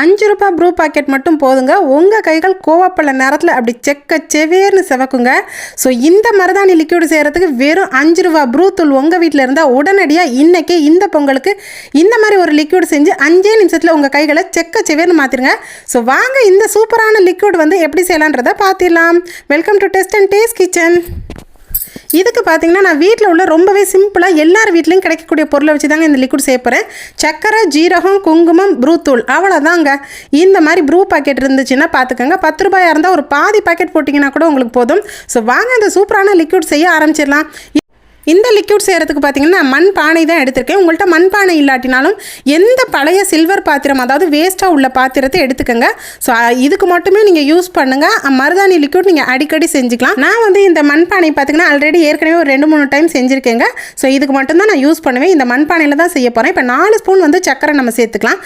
அஞ்சு ரூபாய் Bru packet மட்டும் போதுங்க. உங்கள் கைகள் கோவப்பள்ள நேரத்தில் அப்படி செக்க செவேர்னு செவக்குங்க. ஸோ இந்த மருதாணி லிக்யூடு செய்கிறதுக்கு வெறும் அஞ்சு ரூபா ப்ரூ தூள் உங்கள் வீட்டில் இருந்தால் உடனடியாக இன்றைக்கே இந்த பொங்கலுக்கு இந்த மாதிரி ஒரு லிக்யூடு செஞ்சு அஞ்சே நிமிஷத்தில் உங்கள் கைகளை செக்க செவேர்னு மாற்றிருங்க ஸோ வாங்க இந்த சூப்பரான லிக்யூட் வந்து எப்படி செய்யலான்றதை பார்த்திடலாம். Welcome to test and taste kitchen இதுக்கு பார்த்தீங்கன்னா நான் வீட்டில் உள்ள ரொம்பவே சிம்பிளாக எல்லார் வீட்லேயும் கிடைக்கக்கூடிய பொருளை வச்சு தாங்க இந்த லிக்விட் செய்ய போகிறேன் சக்கரை ஜீரகம் குங்குமம் ப்ரூ தூள் அவ்வளோதாங்க இந்த மாதிரி ப்ரூ பாக்கெட் இருந்துச்சுன்னா பார்த்துக்கோங்க பத்து ரூபாயாக இருந்தால் ஒரு பாதி பாக்கெட் போட்டிங்கன்னா கூட உங்களுக்கு போதும். ஸோ வாங்க அந்த சூப்பரான லிக்விட் செய்ய ஆரம்பிச்சிடலாம். இந்த லிக்யூட் செய்கிறதுக்கு பார்த்தீங்கன்னா மண் பானை தான் எடுத்திருக்கேன். உங்கள்கிட்ட மண் பானை இல்லாட்டினாலும் எந்த பழைய சில்வர் பாத்திரம் அதாவது வேஸ்ட்டாக உள்ள பாத்திரத்தை எடுத்துக்கோங்க. ஸோ இதுக்கு மட்டுமே நீங்கள் யூஸ் பண்ணுங்கள் மருதாணி லிக்யூட் நீங்கள் அடிக்கடி செஞ்சுக்கலாம். நான் வந்து இந்த மண் பானை பார்த்தீங்கன்னா ஆல்ரெடி ஏற்கனவே ஒரு ரெண்டு மூணு டைம் செஞ்சுருக்கேங்க. ஸோ இதுக்கு மட்டும்தான் நான் யூஸ் பண்ணுவேன். இந்த மண் பானையில் தான் செய்ய போகிறேன் இப்போ நாலு ஸ்பூன் வந்து சக்கரை நம்ம சேர்த்துக்கலாம்.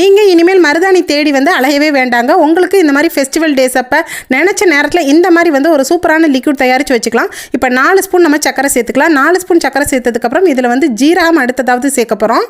நீங்கள் இனிமேல் மருதாணி தேடி வந்து அலையவே வேண்டாங்க. உங்களுக்கு இந்த மாதிரி ஃபெஸ்டிவல் டேஸ் அப்போ நினச்ச நேரத்தில் இந்த மாதிரி வந்து ஒரு சூப்பரான லிக்விட் தயாரித்து வச்சுக்கலாம். இப்போ நாலு ஸ்பூன் நம்ம சக்கரை சேர்த்துக்கலாம். நாலு ஸ்பூன் சக்கரை சேர்த்ததுக்கப்புறம் இதில் வந்து ஜீரகம் அடுத்ததாவது சேர்க்க போகிறோம்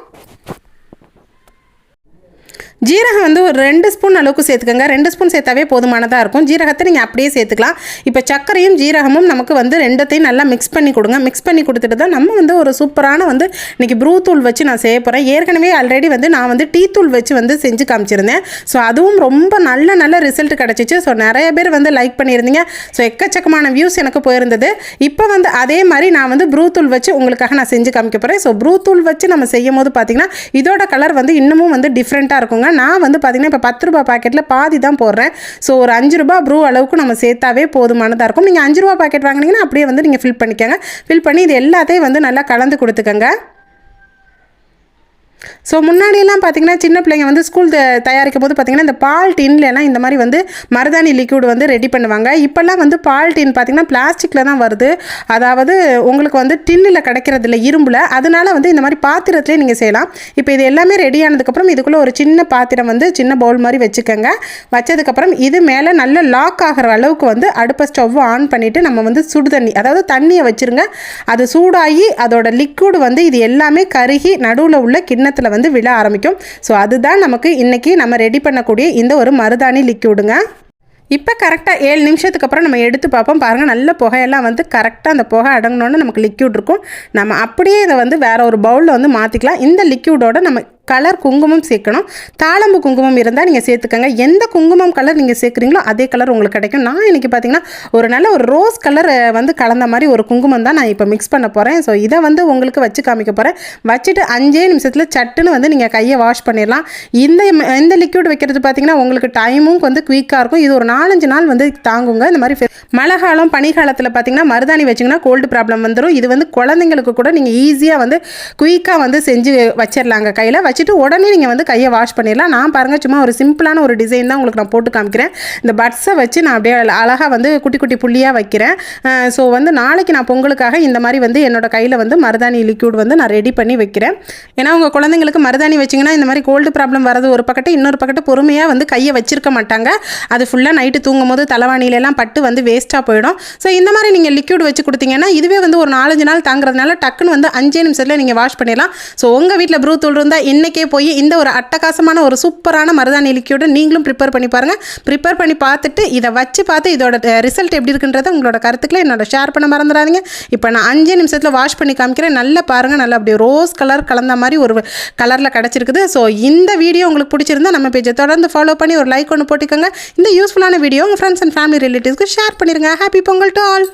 ஜீரகம் வந்து ஒரு ரெண்டு ஸ்பூன் அளவுக்கு சேர்த்துக்கோங்க. ரெண்டு ஸ்பூன் சேர்த்தாவே போதுமானதாக இருக்கும். ஜீரகத்தை நீங்கள் அப்படியே சேர்த்துக்கலாம். இப்போ சர்க்கரையும் ஜீரகமும் நமக்கு வந்து ரெண்டத்தையும் நல்லா மிக்ஸ் பண்ணி கொடுங்க. மிக்ஸ் பண்ணி கொடுத்துட்டு தான் நம்ம வந்து ஒரு சூப்பரான வந்து இன்றைக்கி ப்ரூ தூள் வச்சு நான் செய்ய போகிறேன் ஏற்கனவே ஆல்ரெடி வந்து நான் வந்து டீ தூள் வச்சு வந்து செஞ்சு காமிச்சிருந்தேன். ஸோ அதுவும் ரொம்ப நல்ல நல்ல ரிசல்ட் கிடச்சிச்சு. ஸோ நிறைய பேர் வந்து லைக் பண்ணியிருந்தீங்க. ஸோ எக்கச்சக்கமான வியூஸ் எனக்கு போயிருந்தது. இப்போ வந்து அதே மாதிரி நான் வந்து ப்ரூ தூள் வச்சு உங்களுக்காக நான் செஞ்சு காமிக்க போகிறேன் ஸோ ப்ரூ தூள் வச்சு நம்ம செய்யும் போது பார்த்திங்கன்னா இதோட கலர் வந்து இன்னமும் வந்து டிஃப்ரெண்ட்டாக இருக்குங்க. நான் வந்து பார்த்திங்கன்னா இப்போ பத்து ரூபா பாக்கெட்டில் பாதி தான் போடுறேன். ஸோ ஒரு அஞ்சு ரூபா ப்ரூ அளவுக்கு நம்ம சேர்த்தாவே போதுமானதாக இருக்கும். நீங்கள் அஞ்சு ரூபா பாக்கெட் வாங்கினீங்கன்னா அப்படியே வந்து நீங்கள் ஃபில் பண்ணிக்கோங்க. ஃபில் பண்ணி இது எல்லாத்தையும் வந்து நல்லா கலந்து கொடுத்துக்கோங்க. ஸோ முன்னாடியெல்லாம் பார்த்தீங்கன்னா சின்ன பிள்ளைங்க வந்து ஸ்கூல் தயாரிக்கும் போது பார்த்தீங்கன்னா இந்த பால் டின்லலாம் இந்த மாதிரி வந்து மருதாணி லிக்யூடு வந்து ரெடி பண்ணுவாங்க. இப்போல்லாம் வந்து பால் டின் பார்த்தீங்கன்னா பிளாஸ்டிக்கில் தான் வருது. அதாவது உங்களுக்கு வந்து டின்னில் கிடைக்கிறது இல்லை இரும்பில். அதனால வந்து இந்த மாதிரி பாத்திரத்துலேயே நீங்கள் செய்யலாம். இப்போ இது எல்லாமே ரெடி ஆனதுக்கப்புறம் இதுக்குள்ளே ஒரு சின்ன பாத்திரம் வந்து சின்ன பவுல் மாதிரி வச்சுக்கோங்க. வச்சதுக்கப்புறம் இது மேலே நல்ல லாக் ஆகிற அளவுக்கு வந்து அடுப்பை ஸ்டவ் ஆன் பண்ணிவிட்டு நம்ம வந்து சுடு தண்ணி அதாவது தண்ணியை வச்சுருங்க. அது சூடாகி அதோட லிக்விட் வந்து இது எல்லாமே கருகி நடுவில் உள்ள கிண்ண கிண்ணத்தில் வந்து விழ ஆரம்பிக்கும். ஸோ அதுதான் நமக்கு இன்றைக்கி நம்ம ரெடி பண்ணக்கூடிய இந்த ஒரு மருதாணி லிக்யூடுங்க இப்போ கரெக்டாக ஏழு நிமிஷத்துக்கு அப்புறம் நம்ம எடுத்து பார்ப்போம். பாருங்கள் நல்ல புகையெல்லாம் வந்து கரெக்டாக அந்த புகை அடங்கினோன்னு நமக்கு லிக்யூட் இருக்கும். நம்ம அப்படியே இதை வந்து வேறு ஒரு பவுலில் வந்து மாற்றிக்கலாம் இந்த லிக்யூடோட நம்ம கலர் குங்குமம் சேர்க்கணும். தாளம்பு குங்குமம் இருந்தால் நீங்கள் சேர்த்துக்கோங்க. எந்த குங்குமம் கலர் நீங்கள் சேர்க்குறீங்களோ அதே கலர் உங்களுக்கு கிடைக்கும். நான் இன்றைக்கி பார்த்தீங்கன்னா ஒரு நல்ல ஒரு ரோஸ் கலர் வந்து கலந்த மாதிரி ஒரு குங்குமம் தான் நான் இப்போ மிக்ஸ் பண்ண போகிறேன் ஸோ இதை வந்து உங்களுக்கு வச்சு காமிக்க போகிறேன் வச்சுட்டு அஞ்சே நிமிஷத்தில் சட்டுன்னு வந்து நீங்கள் கையை வாஷ் பண்ணிடலாம். இந்த இந்த லிக்யூட் வைக்கிறது பார்த்தீங்கன்னா உங்களுக்கு டைமும் வந்து குயிக்காக இருக்கும். இது ஒரு நாலஞ்சு நாள் வந்து தாங்குங்க. இந்த மாதிரி மழை காலம் பனிகாலத்தில் பார்த்தீங்கன்னா மருதாணி வச்சிங்கன்னா கோல்டு ப்ராப்ளம் வந்துடும் இது வந்து குழந்தைங்களுக்கு கூட நீங்கள் ஈஸியாக வந்து குயிக்காக வந்து செஞ்சு வச்சிடலாங்க கையில். வச்சு வச்சுட்டு உடனே நீங்கள் வந்து கையை வாஷ் பண்ணிடலாம். நான் பாருங்கள் சும்மா ஒரு சிம்பிளான ஒரு டிசைன் தான் உங்களுக்கு நான் போட்டு காமிக்கிறேன். இந்த பட்ஸை வச்சு நான் அப்படியே அழகாக வந்து குட்டி குட்டி புள்ளியாக வைக்கிறேன். ஸோ வந்து நாளைக்கு நான் பொங்கலுக்காக இந்த மாதிரி வந்து என்னோடய கையில் வந்து மருதாணி லிக்யூட் வந்து நான் ரெடி பண்ணி வைக்கிறேன். ஏன்னா உங்கள் குழந்தைங்களுக்கு மருதாணி வச்சிங்கன்னா இந்த மாதிரி கோல்டு ப்ராப்ளம் வரது ஒரு பக்கத்து இன்னொரு பக்கத்து பொறுமையாக வந்து கையை வச்சிருக்க மாட்டாங்க. அது ஃபுல்லாக நைட்டு தூங்கும் போது தலைவாணியிலலாம் பட்டு வந்து வேஸ்ட்டாக போயிடும். ஸோ இந்த மாதிரி நீங்கள் லிக்யூட் வச்சு கொடுத்தீங்கன்னா இதுவே வந்து ஒரு நாலஞ்சு நாள் தாங்குறதுனால டக்குன்னு வந்து அஞ்சே நிமிஷத்தில் நீங்கள் வாஷ் பண்ணிடலாம். ஸோ உங்கள் வீட்டில் ப்ரூ தூள் இருந்தால் இன்னும் இன்றைக்கே போய் இந்த ஒரு அட்டகாசமான ஒரு சூப்பரான மருதாணி லிக்யூட நீங்களும் ப்ரிப்பேர் பண்ணி பாருங்கள் ப்ரிப்பேர் பண்ணி பார்த்துட்டு இதை வச்சு பார்த்து இதோட ரிசல்ட் எப்படி இருக்குன்றத உங்களோட கருத்துக்களை என்னோட ஷேர் பண்ண மறந்துடாதீங்க. இப்போ நான் அஞ்சு நிமிஷத்தில் வாஷ் பண்ணி காமிக்கிறேன். நல்லா பாருங்கள் நல்லா அப்படியே ரோஸ் கலர் கலந்த மாதிரி ஒரு கலரில் கிடச்சிருக்குது. ஸோ இந்த வீடியோ உங்களுக்கு பிடிச்சிருந்தா நம்ம பேஜை தொடர்ந்து ஃபாலோ பண்ணி ஒரு லைக் ஒன்று போட்டுக்கோங்க. இந்த யூஸ்ஃபுல்லான வீடியோ உங்கள் ஃப்ரெண்ட்ஸ் அண்ட் ஃபேமிலி ரிலேட்டிவ்ஸ்க்கு ஷேர் பண்ணிடுங்க ஹாப்பி பொங்கல் டு ஆல்